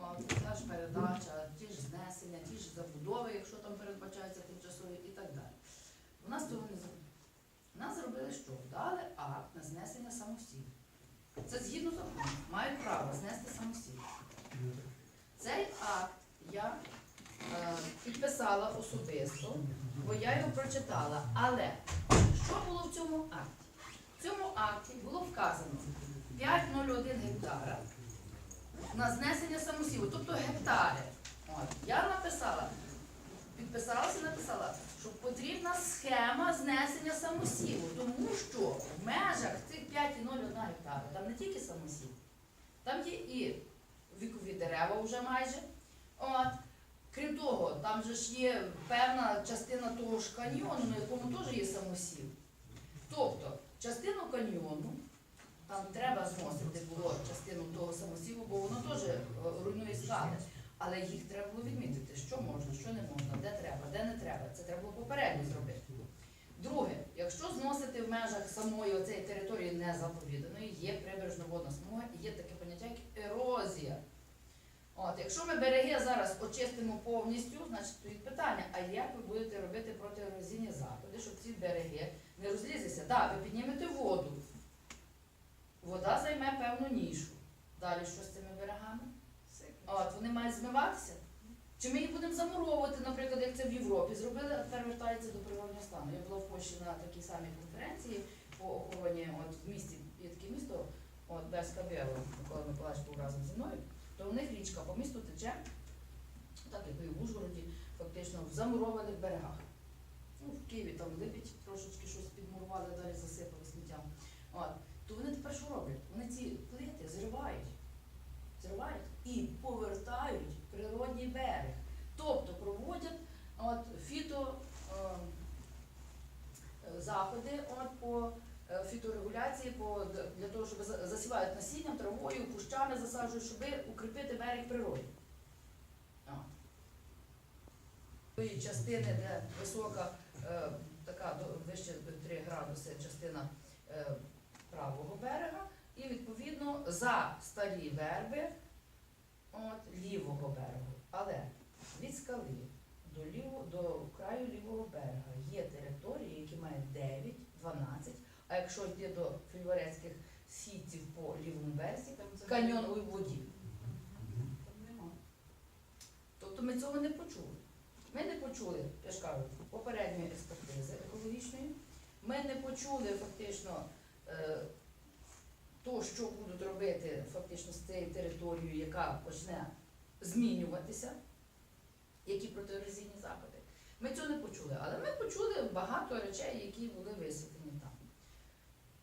От, ж передача, ті ж знесення, ті ж забудови, якщо там передбачаються тимчасові і так далі. У нас того не зробили. Нас зробили що? Дали акт на знесення самостійно. Це згідно закону. Мають право знести самостійно. Цей акт я е, підписала особисто, бо я його прочитала. Але що було в цьому акті? В цьому акті було вказано 5,01 гектара на знесення самосіву, тобто гектари. От. Я написала, підписалася написала, що потрібна схема знесення самосіву, тому що в межах цих 5,01 гектара там не тільки самосів, там є і вікові дерева вже майже. От. Крім того, там же ж є певна частина того ж каньйону, на якому теж є самосів. Тобто, частину каньйону там треба зносити було частину того самосіву, бо воно теж е, руйнує скали. Але їх треба було відмітити, що можна, що не можна, де треба, де не треба. Це треба було попередньо зробити. Друге, якщо зносити в межах самої оцеї території незаповіданої, є прибережна водна смуга і є таке поняття, як ерозія. От, якщо ми береги зараз очистимо повністю, значить стоїть питання, а як ви будете робити протиерозійні заходи, щоб ці береги не розлізлися? Так, ви піднімете воду, вода займе певну нішу. Далі що з цими берегами? От, вони мають змиватися. Чи замуровувати, наприклад, як це в Європі зробили, а тепер до природного стану. Я була в Польщі на такій самій конференції по охороні от, в місті, є таке місто, от Беска Біла, Микола Миколаївич був разом зі мною, то у них річка по місту тече, так як і в Ужгороді, фактично в замурованих берегах. Ну, в Києві там липіть трошечки щось підмурували, далі засипали сміттям. От. То вони тепер що роблять? Вони ці плити зривають зривають і повертають природній берег. Тобто проводять от, фіто е, е, заходи от, по е, фіторегуляції, по, для того, щоб засівають насінням, травою, кущами засаджують, щоб укріпити берег природи. Тої частини, де висока, е, така вище 3 градуси частина е, правого берега, і відповідно за старі верби от, лівого берегу. Але від скали до, ліво, до краю лівого берега є території, які мають 9, 12, а якщо йти до фільварецьких сітців по лівому березі, каньйон у воді. Тобто ми цього не почули. Ми не почули, я ж кажу, попередньої експертизи екологічної. Ми не почули фактично е, то, що будуть робити фактично з цією територією, яка почне змінюватися, які протиерозійні заходи. Ми цього не почули, але ми почули багато речей, які були висвітлені там.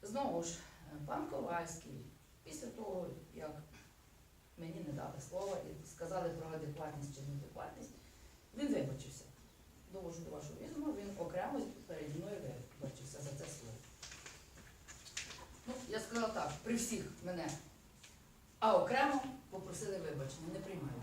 Знову ж, пан Ковальський, після того, як мені не дали слова і сказали про адекватність чи неадекватність, він вибачився. Довожу до вашого відома, він окремо переді мною вибачився за це слово. Ну, я сказала так, при всіх мене. А окремо попросили вибачення, не приймаю.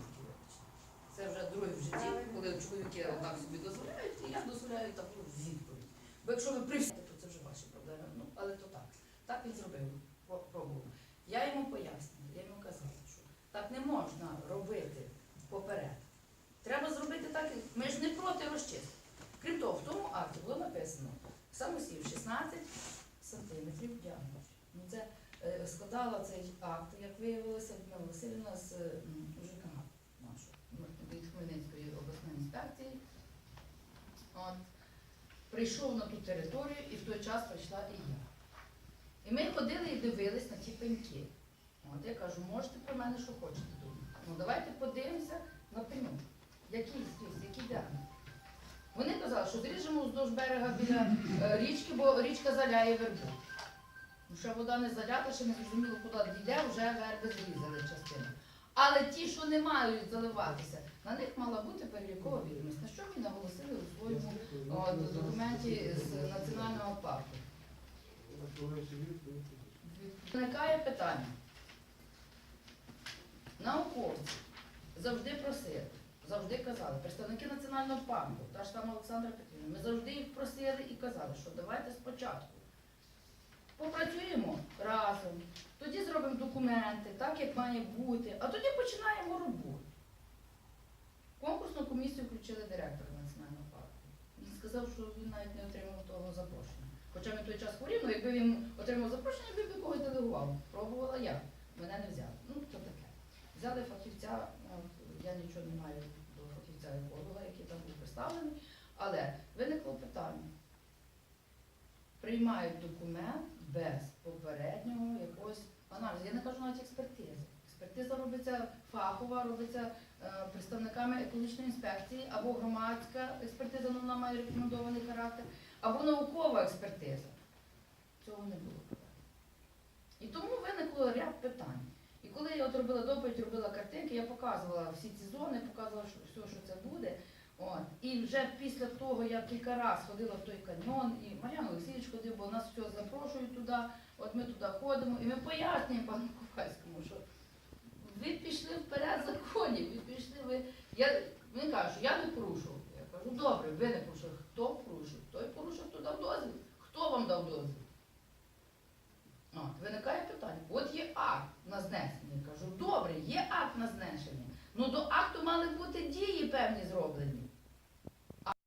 Це вже друге в житті, коли чоловіки так собі дозволяють, і я дозволяю таку відповідь. Бо якщо ви при то це вже ваші проблеми. Ну, але то так. Так він зробив, пробував. Я йому пояснюю, я йому казала, що так не можна робити поперед. Треба зробити так, ми ж не проти розчистки. Крім того, в тому акті було написано самосів 16 сантиметрів діаметр. Ну, це е, складала цей акт, як виявилося, Васильівна з Хмельницької обласної інспекції. От. Прийшов на ту територію і в той час прийшла і я. І ми ходили і дивились на ті пеньки. От я кажу, можете про мене що хочете думати. Ну давайте подивимося на пеньок. Який зріст, який діаметр. Вони казали, що зріжемо вздовж берега біля е, річки, бо річка заляє вербу. Ну, ще вода не залята, ще не зрозуміло, куди дійде, вже верби зрізали частину. Але ті, що не мають заливатися, на них мала бути перелікова відомість. На що ми наголосили у своєму о, документі з національного парку. Виникає питання. Науковці завжди просили, завжди казали, представники національного парку, та ж сама Олександра Петрівна, ми завжди їх просили і казали, що давайте спочатку попрацюємо разом, тоді зробимо документи, так як має бути, а тоді починаємо роботу. Комісію включили директора національного парку. Він сказав, що він навіть не отримав того запрошення. Хоча він той час хворів, ну якби він отримав запрошення, він би когось делегував. Пробувала я. Мене не взяли. Ну, то таке. Взяли фахівця, я нічого не маю до фахівця еколога, який там був представлений, але виникло питання. Приймають документ без попереднього якогось аналізу. Я не кажу навіть експертизи. Експертиза робиться фахова, робиться е, представниками екологічної інспекції, або громадська експертиза, ну вона має рекомендований характер, або наукова експертиза. Цього не було. І тому виникло ряд питань. І коли я от робила доповідь, робила картинки, я показувала всі ці зони, показувала що, все, що це буде. От. І вже після того я кілька разів ходила в той каньйон, і Мар'ян Олексійович ходив, бо нас все запрошують туди, от ми туди ходимо, і ми пояснюємо пану Ковальському, що ви пішли вперед законів, ви пішли, ви. Я, він каже, що я не порушував. Я кажу, добре, ви не порушили. Хто порушив? Той порушив, хто дав дозвіл. Хто вам дав дозвіл? От, виникає питання. От є акт на знесення. Я кажу, добре, є акт на знесення. Ну до акту мали бути дії певні.